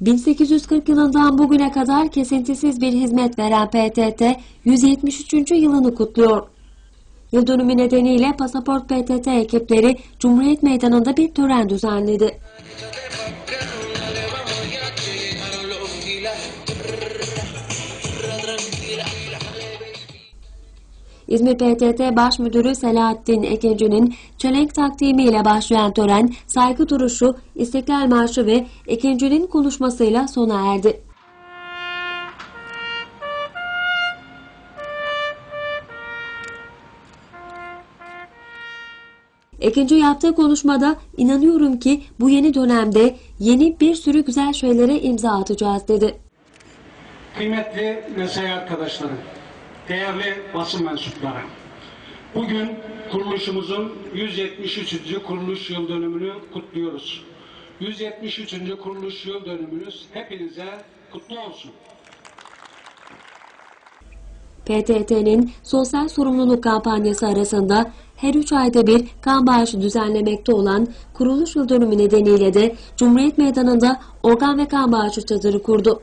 1840 yılından bugüne kadar kesintisiz bir hizmet veren PTT 173. yılını kutluyor. Yıl dönümü nedeniyle Pasaport PTT ekipleri Cumhuriyet Meydanı'nda bir tören düzenledi. İzmir PTT Baş Müdürü Selahattin Ekinci'nin çelenk takdimiyle başlayan tören saygı duruşu, İstiklal Marşı ve Ekinci'nin konuşmasıyla sona erdi. Ekinci yaptığı konuşmada inanıyorum ki bu yeni dönemde yeni bir sürü güzel şeylere imza atacağız dedi. Kıymetli mesai arkadaşlarım, değerli basın mensupları. Bugün kuruluşumuzun 173. kuruluş yıl dönümünü kutluyoruz. 173. kuruluş yıl dönümünüz hepinize kutlu olsun. PTT'nin sosyal sorumluluk kampanyası arasında her üç ayda bir kan bağışı düzenlemekte olan kuruluş yıl dönümü nedeniyle de Cumhuriyet Meydanı'nda organ ve kan bağışı çadırı kurdu.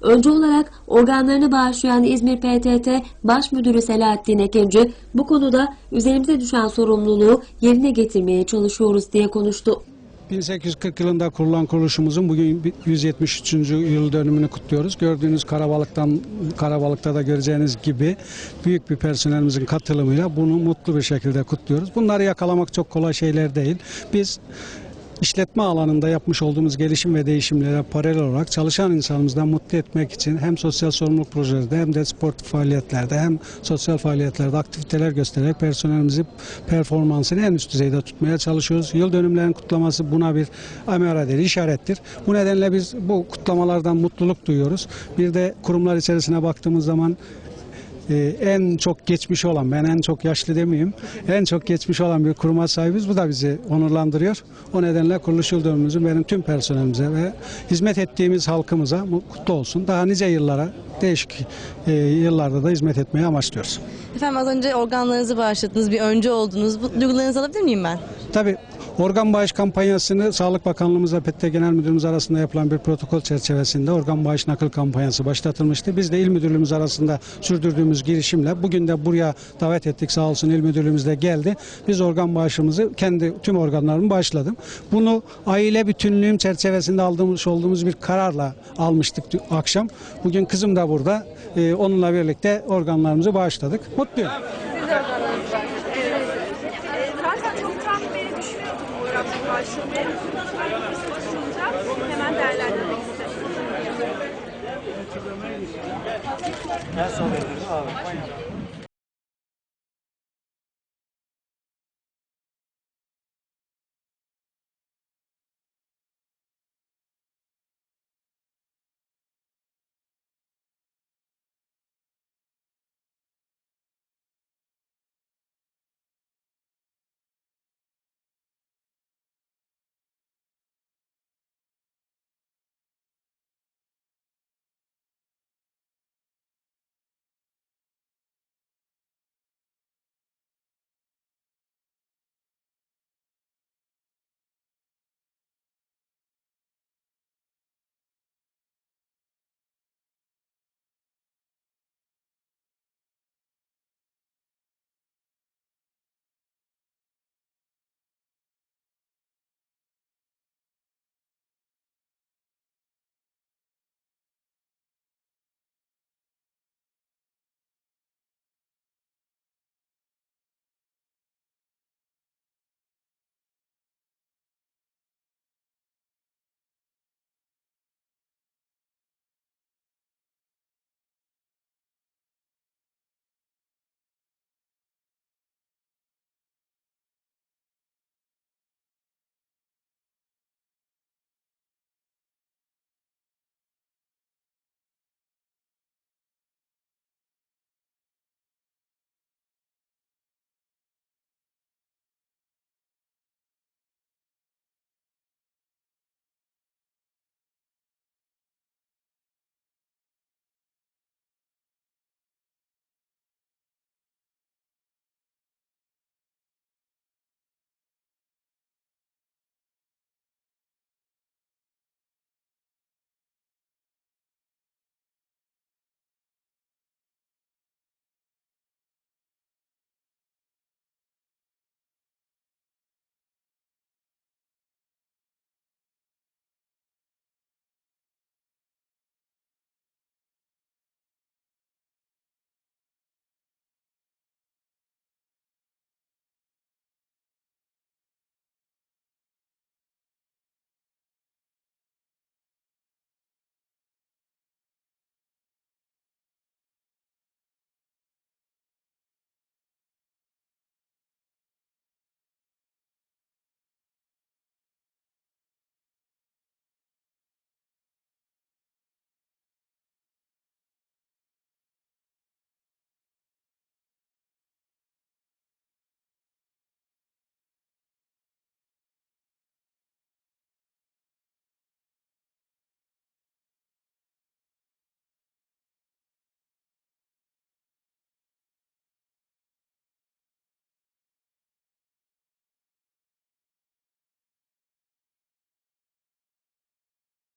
Önce olarak organlarını bağışlayan İzmir PTT Baş Müdürü Selahattin Ekinci bu konuda üzerimize düşen sorumluluğu yerine getirmeye çalışıyoruz diye konuştu. 1840 yılında kurulan kuruluşumuzun bugün 173. yıl dönümünü kutluyoruz. Gördüğünüz Karabalık'tan Karabalık'ta da göreceğiniz gibi büyük bir personelimizin katılımıyla bunu mutlu bir şekilde kutluyoruz. Bunları yakalamak çok kolay şeyler değil. Biz işletme alanında yapmış olduğumuz gelişim ve değişimlere paralel olarak çalışan insanımızdan mutlu etmek için hem sosyal sorumluluk projelerde hem de spor faaliyetlerde hem sosyal faaliyetlerde aktiviteler göstererek personelimizi performansını en üst düzeyde tutmaya çalışıyoruz. Yıl dönümlerinin kutlaması buna bir emaredir, işarettir. Bu nedenle biz bu kutlamalardan mutluluk duyuyoruz. Bir de kurumlar içerisine baktığımız zaman ee, en çok geçmiş olan, ben en çok yaşlı demeyeyim, en çok geçmiş olan bir kuruma sahibiz. Bu da bizi onurlandırıyor. O nedenle kuruluş yıl dönümümüzün benim tüm personelimize ve hizmet ettiğimiz halkımıza kutlu olsun. Daha nice yıllara, değişik e, yıllarda da hizmet etmeyi amaçlıyoruz. Efendim az önce organlarınızı bağışladınız, bir önce oldunuz. Bu duygularınızı alabilir miyim ben? Tabii organ bağış kampanyasını Sağlık Bakanlığımızla PTT Genel Müdürümüz arasında yapılan bir protokol çerçevesinde organ bağış nakil kampanyası başlatılmıştı. Biz de il müdürlüğümüz arasında sürdürdüğümüz girişimle bugün de buraya davet ettik sağ olsun il müdürlüğümüz de geldi. Biz organ bağışımızı kendi tüm organlarımı bağışladım. Bunu aile bütünlüğüm çerçevesinde aldığımız olduğumuz bir kararla almıştık akşam. Bugün kızım da burada. Ee, onunla birlikte organlarımızı bağışladık. Mutluyum. Fırsat sunacak. Hemen değerlendirmek istedim. En son verdim abi.